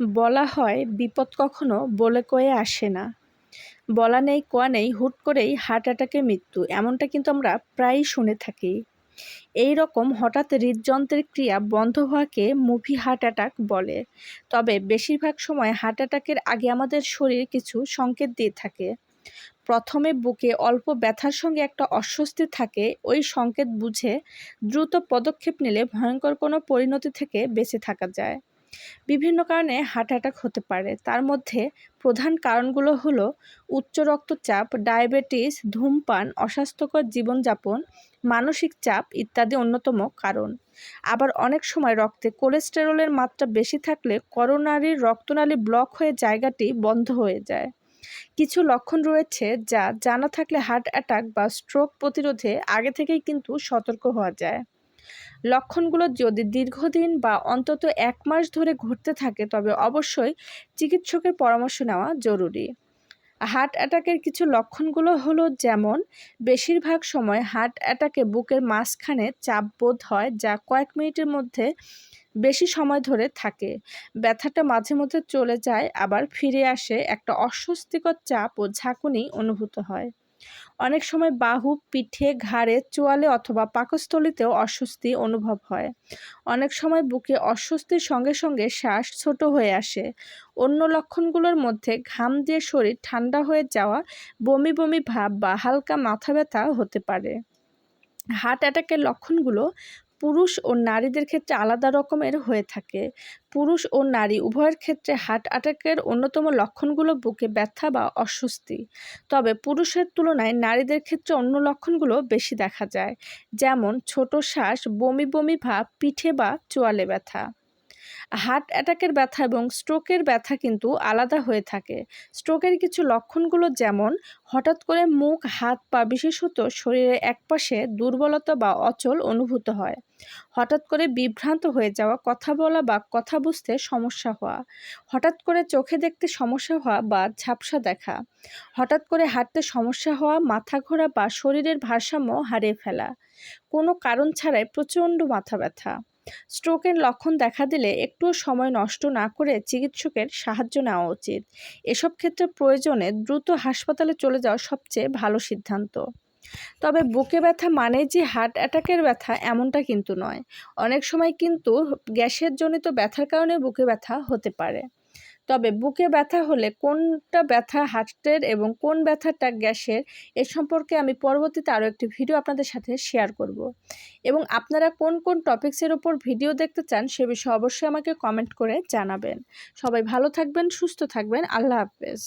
বলা হয়, বিপদ কখনো বলে কয়ে আসে না। বলা নেই, কোয়া নেই, হুট করেই হার্ট অ্যাটাকে মৃত্যু, এমনটা কিন্তু আমরা প্রায়ই শুনে থাকি। এই রকম হঠাৎ হৃদযন্ত্রের ক্রিয়া বন্ধ হওয়াকে মুভি হার্ট অ্যাটাক বলে। তবে বেশিরভাগ সময় হার্ট অ্যাটাকের আগে আমাদের শরীর কিছু সংকেত দিয়ে থাকে। প্রথমে বুকে অল্প ব্যথার সঙ্গে একটা অস্বস্তি থাকে, ওই সংকেত বুঝে দ্রুত পদক্ষেপ নিলে ভয়ঙ্কর কোনো পরিণতি থেকে বেঁচে থাকা যায়। বিভিন্ন কারণে হার্ট অ্যাটাক হতে পারে। তার মধ্যে প্রধান কারণগুলো হলো উচ্চ রক্তচাপ ডায়াবেটিস ধূমপান, অস্বাস্থ্যকর জীবনযাপন, মানসিক চাপ ইত্যাদি অন্যতম কারণ। আবার অনেক সময় রক্তে কোলেস্টেরলের মাত্রা বেশি থাকলে করোনারির রক্তনালী ব্লক হয়ে জায়গাটি বন্ধ হয়ে যায়। কিছু লক্ষণ রয়েছে যা জানা থাকলে হার্ট অ্যাটাক বা স্ট্রোক প্রতিরোধে আগে থেকেই কিন্তু সতর্ক হওয়া যায়। লক্ষণগুলো যদি দীর্ঘদিন বা অন্তত এক মাস ধরে ঘটতে থাকে, তবে অবশ্যই চিকিৎসকের পরামর্শ নেওয়া জরুরি। হার্ট অ্যাটাকের কিছু লক্ষণগুলো হলো যেমন, বেশিরভাগ সময় হার্ট অ্যাটাকে বুকের মাঝখানে চাপ বোধ হয় যা কয়েক মিনিটের মধ্যে বেশি সময় ধরে থাকে। ব্যথাটা মাঝে মধ্যে চলে যায়, আবার ফিরে আসে একটা অস্বস্তিকর চাপ ও ঝাঁকুনি অনুভূত হয়। অনেক সময় বাহু, পিঠে, ঘাড়ে, চোয়ালে অথবা পাকস্থলিতেও অস্বস্তি অনুভব হয়। অনেক সময় বুকে অস্বস্তির সঙ্গে সঙ্গে শ্বাস ছোট হয়ে আসে। অন্য লক্ষণগুলোর মধ্যে ঘাম দিয়ে শরীর ঠান্ডা হয়ে যাওয়া, বমি বমি ভাব বা হালকা মাথা ব্যথা হতে পারে। হার্ট অ্যাটাকের লক্ষণগুলো পুরুষ ও নারীদের ক্ষেত্রে আলাদা রকমের হয়ে থাকে। পুরুষ ও নারী উভয়ের ক্ষেত্রে হার্ট অ্যাটাকের অন্যতম লক্ষণগুলো বুকে ব্যথা বা অস্বস্তি। তবে পুরুষের তুলনায় নারীদের ক্ষেত্রে অন্য লক্ষণগুলো বেশি দেখা যায়, যেমন ছোট শ্বাস, বমি বমি ভাব, পিঠে বা চোয়ালে ব্যথা। হার্ট অ্যাটাকের ব্যথা এবং স্ট্রোকের ব্যথা কিন্তু আলাদা হয়ে থাকে। স্ট্রোকের কিছু লক্ষণগুলো যেমন, হঠাৎ করে মুখ, হাত পা বিশেষত শরীরের একপাশে দুর্বলতা বা অচল অনুভূত হয়। হঠাৎ করে বিভ্রান্ত হয়ে যাওয়া, কথা বলা বা কথা বুঝতে সমস্যা হওয়া। হঠাৎ করে চোখে দেখতে সমস্যা হওয়া বা ঝাপসা দেখা। হঠাৎ করে হাঁটতে সমস্যা হওয়া, মাথা ঘোরা বা শরীরের ভারসাম্য হারিয়ে ফেলা। কোনো কারণ ছাড়াই প্রচণ্ড মাথা ব্যথা। স্ট্রোকের লক্ষণ দেখা দিলে একটুও সময় নষ্ট না করে চিকিৎসকের সাহায্য নেওয়া উচিত। এসব ক্ষেত্রে প্রয়োজনে দ্রুত হাসপাতালে চলে যাওয়া সবচেয়ে ভালো সিদ্ধান্ত। তবে বুকে ব্যথা মানে যে হার্ট অ্যাটাকের ব্যথা এমনটা কিন্তু নয়। অনেক সময় কিন্তু গ্যাসের জনিত ব্যথার কারণে বুকে ব্যথা হতে পারে। তবে বুকে ব্যথা হলে কোনটা ব্যথা হার্টের এবং কোন ব্যথাটা গ্যাসের, এ সম্পর্কে আমি পরবর্তীতে আরও একটি ভিডিও আপনাদের সাথে শেয়ার করব। এবং আপনারা কোন কোন টপিক্সের ওপর ভিডিও দেখতে চান সে বিষয়ে অবশ্যই আমাকে কমেন্ট করে জানাবেন। সবাই ভালো থাকবেন, সুস্থ থাকবেন। আল্লাহ হাফেজ।